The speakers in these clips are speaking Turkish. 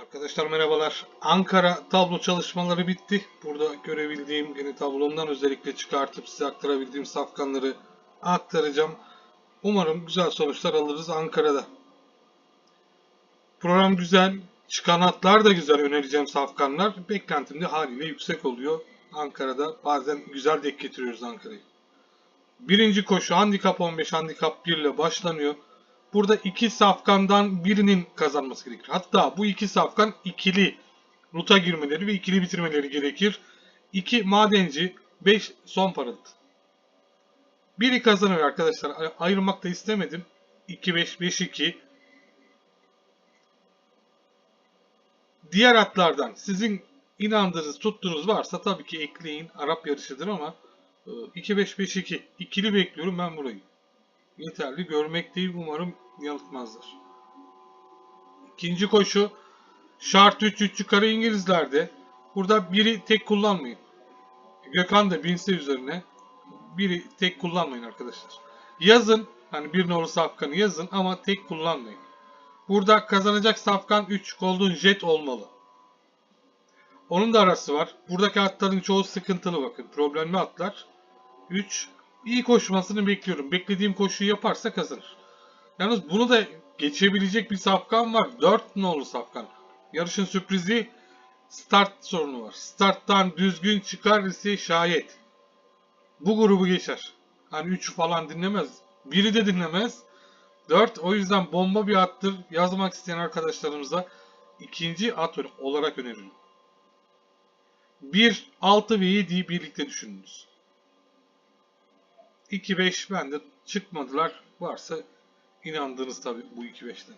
Arkadaşlar merhabalar. Ankara tablo çalışmaları bitti. Burada görebildiğim yine tablomdan özellikle çıkartıp size aktarabildiğim safkanları aktaracağım. Umarım güzel sonuçlar alırız Ankara'da. Program güzel. Çıkan hatlar da güzel önereceğim safkanlar. Beklentim de haliyle yüksek oluyor. Ankara'da bazen güzel denk getiriyoruz Ankara'yı. Birinci koşu handikap 15, handikap 1 ile başlanıyor. Burada iki safkandan birinin kazanması gerekir. Hatta bu iki safkan ikili ruta girmeleri ve ikili bitirmeleri gerekir. 2 madenci, 5 son parıltı. Biri kazanır arkadaşlar. Ay- Ayırmak da istemedim. 2-5, 5-2. Diğer atlardan sizin inandığınız, tuttuğunuz varsa tabii ki ekleyin. Arap yarışıdır ama e, 2-5-5-2. İkili bekliyorum ben burayı yeterli görmek değil umarım yanıltmazlar. İkinci koşu şart 3 3 yukarı İngilizlerde. Burada biri tek kullanmayın. Gökhan da binse üzerine biri tek kullanmayın arkadaşlar. Yazın hani bir nolu safkanı yazın ama tek kullanmayın. Burada kazanacak safkan 3 Golden Jet olmalı. Onun da arası var. Buradaki atların çoğu sıkıntılı bakın. Problemli atlar. 3 iyi koşmasını bekliyorum. Beklediğim koşuyu yaparsa kazanır. Yalnız bunu da geçebilecek bir safkan var. 4 nolu safkan. Yarışın sürprizi start sorunu var. Starttan düzgün çıkar ise şayet. Bu grubu geçer. Hani 3 falan dinlemez. Biri de dinlemez. 4 o yüzden bomba bir attır. Yazmak isteyen arkadaşlarımıza ikinci at olarak öneririm. 1, 6 ve 7'yi birlikte düşününüz. 2-5 bende çıkmadılar. Varsa inandınız tabi bu 2-5'ten.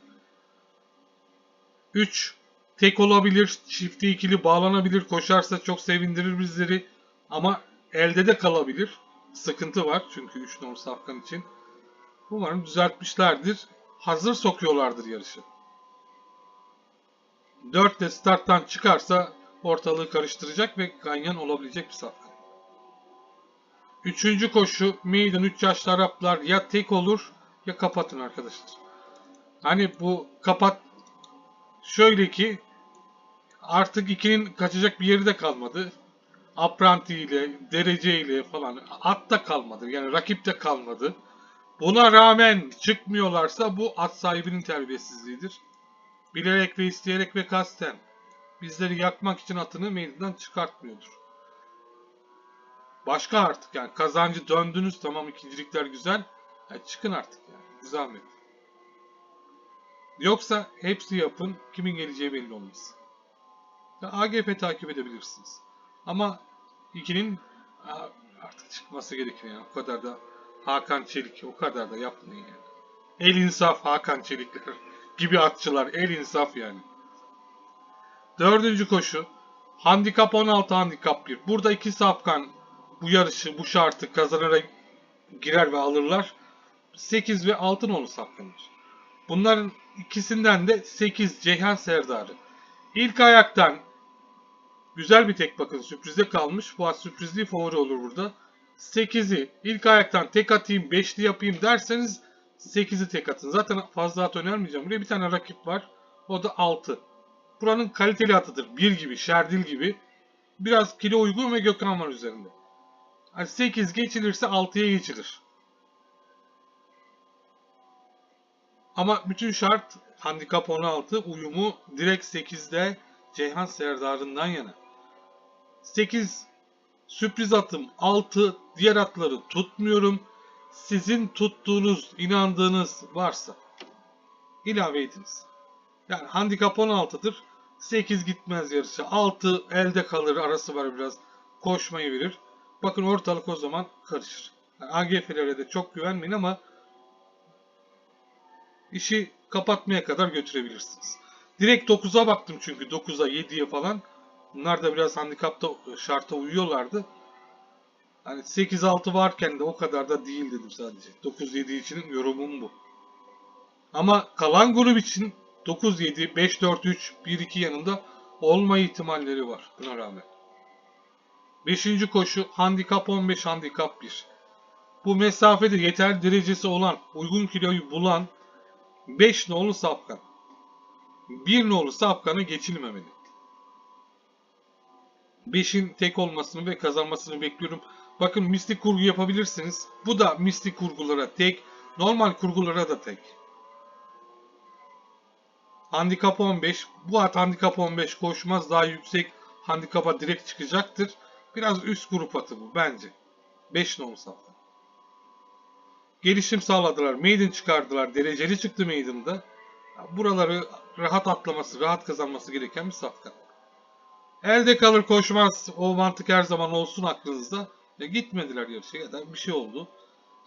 3 tek olabilir, çifti ikili bağlanabilir, koşarsa çok sevindirir bizleri. Ama elde de kalabilir. Sıkıntı var çünkü 3 numaralı safkan için. Umarım düzeltmişlerdir. Hazır sokuyorlardır yarışı. 4 de starttan çıkarsa ortalığı karıştıracak ve ganyan olabilecek bir safkan. Üçüncü koşu meydan 3 yaşlı Araplar ya tek olur ya kapatın arkadaşlar. Hani bu kapat şöyle ki artık ikinin kaçacak bir yeri de kalmadı. Apranti ile, derece ile falan at da kalmadı. Yani rakip de kalmadı. Buna rağmen çıkmıyorlarsa bu at sahibinin terbiyesizliğidir. Bilerek ve isteyerek ve kasten bizleri yakmak için atını meydandan çıkartmıyordur. Başka artık yani kazancı döndünüz tamam ikincilikler güzel. Ya çıkın artık yani. Bir zahmet. Yoksa hepsi yapın. Kimin geleceği belli olmaz. AGP takip edebilirsiniz. Ama ikinin artık çıkması gerekiyor yani. O kadar da Hakan Çelik o kadar da yapmayın yani. El insaf Hakan Çelikler gibi atçılar. El insaf yani. Dördüncü koşu. Handikap 16, handikap 1. Burada iki safkan bu yarışı, bu şartı kazanarak girer ve alırlar. 8 ve altın onu safkanır. Bunların ikisinden de 8 Ceyhan Serdarı. İlk ayaktan güzel bir tek bakın sürprize kalmış. Bu at sürprizli favori olur burada. 8'i ilk ayaktan tek atayım 5'li yapayım derseniz 8'i tek atın. Zaten fazla at önermeyeceğim. Buraya bir tane rakip var. O da 6. Buranın kaliteli atıdır. 1 gibi, Şerdil gibi. Biraz kilo uygun ve Gökhan var üzerinde. Yani 8 geçilirse 6'ya geçilir. Ama bütün şart handikap 16 uyumu direkt 8'de Ceyhan Serdar'ından yana. 8 sürpriz atım 6 diğer atları tutmuyorum. Sizin tuttuğunuz, inandığınız varsa ilave ediniz. Yani handikap 16'dır. 8 gitmez yarışa. 6 elde kalır arası var biraz. Koşmayı verir. Bakın ortalık o zaman karışır. Yani AGF'lere de çok güvenmeyin ama işi kapatmaya kadar götürebilirsiniz. Direkt 9'a baktım çünkü 9'a 7'ye falan. Bunlar da biraz handikapta şarta uyuyorlardı. Hani 8-6 varken de o kadar da değil dedim sadece. 9-7 için yorumum bu. Ama kalan grup için 9-7, 5-4-3, 1-2 yanında olma ihtimalleri var buna rağmen. Beşinci koşu handikap 15 handikap 1. Bu mesafede yeterli derecesi olan uygun kiloyu bulan 5 nolu safkan. bir nolu safkana geçilmemeli. 5'in tek olmasını ve kazanmasını bekliyorum. Bakın mistik kurgu yapabilirsiniz. Bu da mistik kurgulara tek, normal kurgulara da tek. Handikap 15. Bu at handikap 15 koşmaz. Daha yüksek handikapa direkt çıkacaktır. Biraz üst grup atı bu bence. 5 nolu safkan. Gelişim sağladılar. Maiden çıkardılar. Dereceli çıktı Maiden'da. Buraları rahat atlaması, rahat kazanması gereken bir safkan. Elde kalır koşmaz. O mantık her zaman olsun aklınızda. Ya gitmediler yarışa ya da bir şey oldu.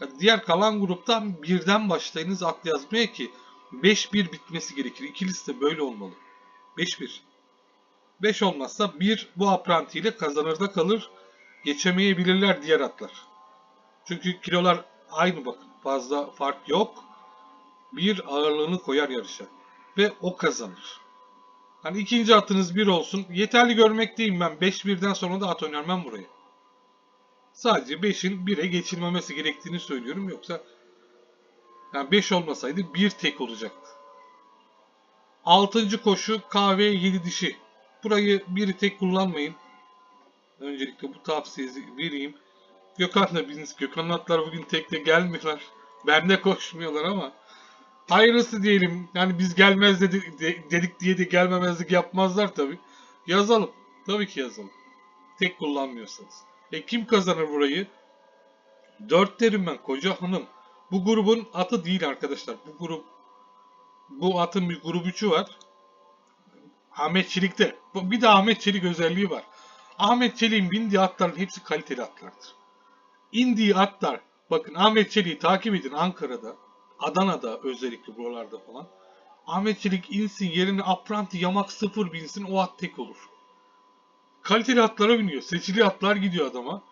Ya diğer kalan gruptan birden başlayınız at yazmaya ki 5-1 bitmesi gerekir. İkilisi de böyle olmalı. 5-1. 5 olmazsa 1 bu apranti ile kazanırda kalır. Geçemeyebilirler diğer atlar. Çünkü kilolar aynı bakın. Fazla fark yok. Bir ağırlığını koyar yarışa. Ve o kazanır. Hani ikinci atınız 1 olsun. Yeterli görmekteyim ben. 5-1'den sonra da at önermem buraya. Sadece 5'in 1'e geçilmemesi gerektiğini söylüyorum. Yoksa yani 5 olmasaydı 1 tek olacaktı. 6. koşu kahve 7 dişi. Burayı biri tek kullanmayın. Öncelikle bu tavsiyesi vereyim. Gökhan da biliniz. Gökhan'ın atlar bugün tekte gelmiyorlar. Bende koşmuyorlar ama hayırlısı diyelim. Yani biz gelmez dedik, dedik diye de gelmemezlik yapmazlar tabi. Yazalım. Tabii ki yazalım. Tek kullanmıyorsanız. E kim kazanır burayı? 4 derim ben koca hanım. Bu grubun atı değil arkadaşlar. Bu grup bu atın bir grup 3'ü var. Ahmet Çelik'te. Bir de Ahmet Çelik özelliği var. Ahmet Çelik'in bindiği atların hepsi kaliteli atlardır. İndiği atlar. Bakın Ahmet Çelik'i takip edin Ankara'da. Adana'da özellikle buralarda falan. Ahmet Çelik insin yerine apranti yamak sıfır binsin o at tek olur. Kaliteli atlara biniyor. Seçili atlar gidiyor adama.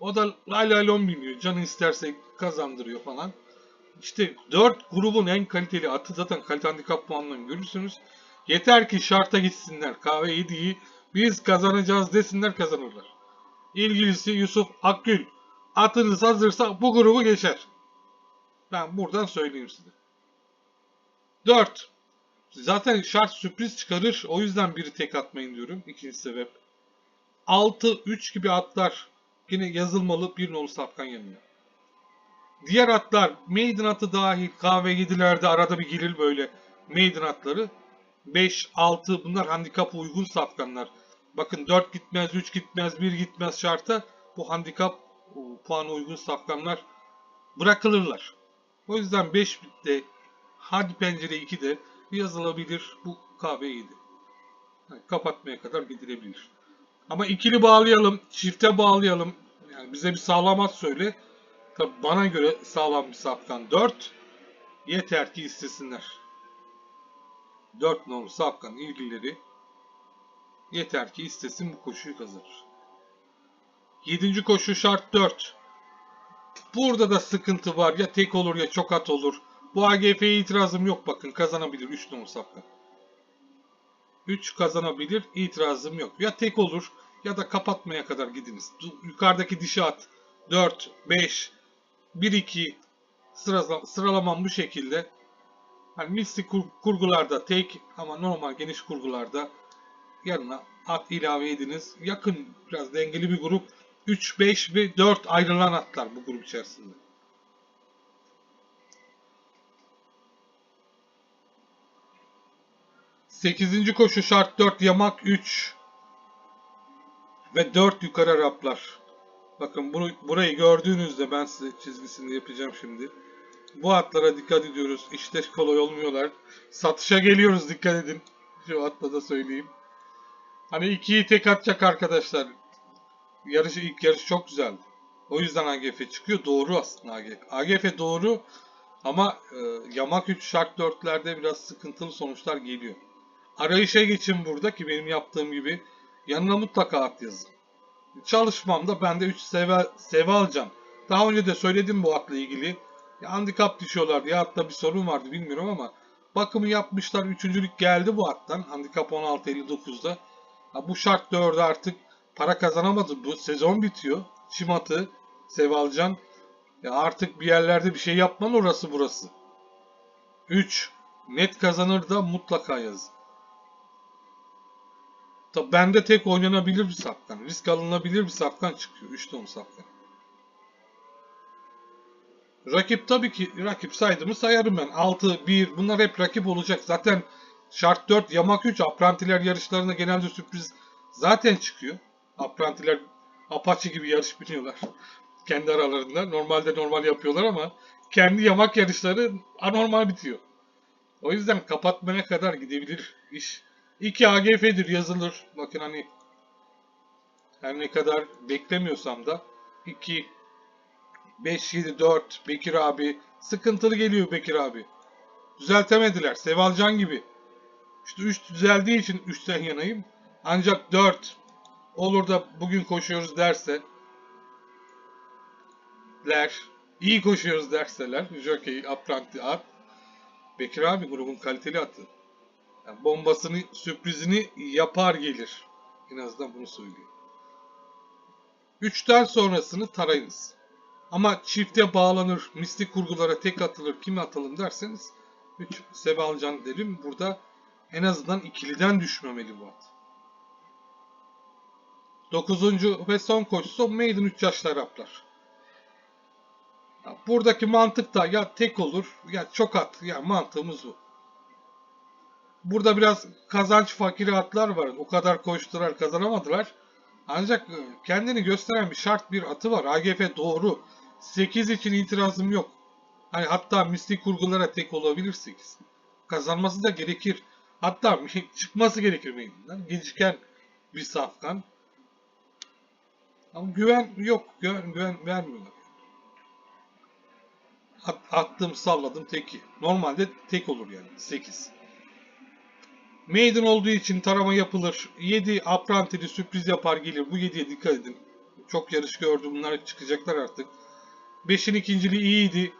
O da lay lay lon biniyor. Canı isterse kazandırıyor falan. İşte 4 grubun en kaliteli atı zaten kalite handikap puanlarını görürsünüz. Yeter ki şarta gitsinler. Kahve yediği biz kazanacağız desinler kazanırlar. İlgilisi Yusuf Akgül. Atınız hazırsa bu grubu geçer. Ben buradan söyleyeyim size. 4. Zaten şart sürpriz çıkarır. O yüzden biri tek atmayın diyorum. İkinci sebep. 6, 3 gibi atlar yine yazılmalı bir nolu safkan yanına. Diğer atlar maiden atı dahil kahve 7'lerde arada bir gelir böyle maiden atları. 5, 6 bunlar handikapa uygun safkanlar. Bakın 4 gitmez, 3 gitmez, 1 gitmez şarta bu handikap puanı uygun safkanlar bırakılırlar. O yüzden 5 bitte hadi pencere 2'de yazılabilir bu kahve 7. Yani kapatmaya kadar gidilebilir. Ama ikili bağlayalım, çifte bağlayalım. Yani bize bir sağlamat söyle. Tabi bana göre sağlam bir safkan 4. Yeter ki istesinler. 4 nolu safkan ilgileri yeter ki istesin bu koşuyu kazanır. 7. koşu şart 4. Burada da sıkıntı var. Ya tek olur ya çok at olur. Bu AGF'ye itirazım yok bakın kazanabilir 3 nolu safkan. 3 kazanabilir itirazım yok. Ya tek olur ya da kapatmaya kadar gidiniz. Yukarıdaki dişi at 4, 5, 1, 2 sıralamam bu şekilde. Hani mistik kur, kurgularda tek ama normal geniş kurgularda yanına at ilave ediniz. Yakın biraz dengeli bir grup. 3, 5 ve 4 ayrılan atlar bu grup içerisinde. Sekizinci koşu şart 4 yamak 3 ve 4 yukarı Araplar. Bakın bunu burayı gördüğünüzde ben size çizgisini yapacağım şimdi. Bu atlara dikkat ediyoruz. İşte kolay olmuyorlar. Satışa geliyoruz dikkat edin. Şu atla da söyleyeyim. Hani ikiyi tek atacak arkadaşlar. Yarışı ilk yarış çok güzeldi. O yüzden AGF çıkıyor. Doğru aslında AGF. AGF doğru ama e, yamak 3 şart 4'lerde biraz sıkıntılı sonuçlar geliyor. Arayışa geçin burada ki benim yaptığım gibi yanına mutlaka at yazın. Çalışmamda ben de 3 seve, seve alacağım. Daha önce de söyledim bu atla ilgili. Ya handikap düşüyorlardı ya hatta bir sorun vardı bilmiyorum ama bakımı yapmışlar. Üçüncülük geldi bu attan. Handikap 16.59'da. Ha, bu şart 4'e artık para kazanamadı. Bu sezon bitiyor. Çim atı, Sevalcan. Ya artık bir yerlerde bir şey yapman orası burası. 3. Net kazanır da mutlaka yazın. Tabi bende tek oynanabilir bir safkan. Risk alınabilir bir safkan çıkıyor. 3 ton safkan. Rakip tabii ki rakip saydığımı sayarım ben. 6, 1 bunlar hep rakip olacak. Zaten şart 4, yamak 3 aprantiler yarışlarına genelde sürpriz zaten çıkıyor. Aprantiler Apache gibi yarış biniyorlar. Kendi aralarında. Normalde normal yapıyorlar ama kendi yamak yarışları anormal bitiyor. O yüzden kapatmaya kadar gidebilir iş. 2 AGF'dir yazılır. Bakın hani her ne kadar beklemiyorsam da 2 5 7 4 Bekir abi sıkıntılı geliyor Bekir abi. Düzeltemediler. Sevalcan gibi. İşte 3 düzeldiği için 3'ten yanayım. Ancak 4 olur da bugün koşuyoruz derse ler iyi koşuyoruz derseler jockey apranti at Bekir abi grubun kaliteli atı. Yani bombasını, sürprizini yapar gelir. En azından bunu söyleyeyim. Üçten sonrasını tarayınız. Ama çifte bağlanır, mistik kurgulara tek atılır, kime atalım derseniz 3 Sevalcan derim. Burada en azından ikiliden düşmemeli bu at. Dokuzuncu ve son koşusu Maiden 3 yaşlı Araplar. Buradaki mantık da ya tek olur ya çok at. Ya mantığımız bu. Burada biraz kazanç fakiri atlar var. O kadar koştular kazanamadılar. Ancak e, kendini gösteren bir şart bir atı var. AGF doğru. 8 için itirazım yok. Hani hatta mistik kurgulara tek olabilir 8. Kazanması da gerekir. Hatta çıkması gerekir meydandan. Geciken bir safkan. Ama güven yok. Güven, güven vermiyorlar. At, attım salladım teki. Normalde tek olur yani 8. Maiden olduğu için tarama yapılır. 7 aprantili sürpriz yapar gelir. Bu 7'ye dikkat edin. Çok yarış gördüm. Bunlar çıkacaklar artık. 5'in ikinciliği iyiydi.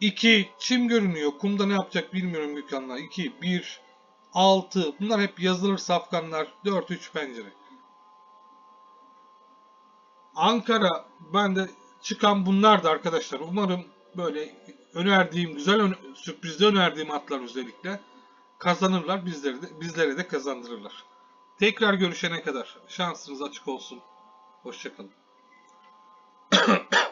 2 çim görünüyor. Kumda ne yapacak bilmiyorum Gökhan'la. 2 1 6 bunlar hep yazılır safkanlar. 4 3 pencere. Ankara ben de çıkan bunlar da arkadaşlar. Umarım böyle önerdiğim güzel sürprizde önerdiğim atlar özellikle kazanırlar. Bizlere de, bizlere de kazandırırlar. Tekrar görüşene kadar şansınız açık olsun. Hoşçakalın.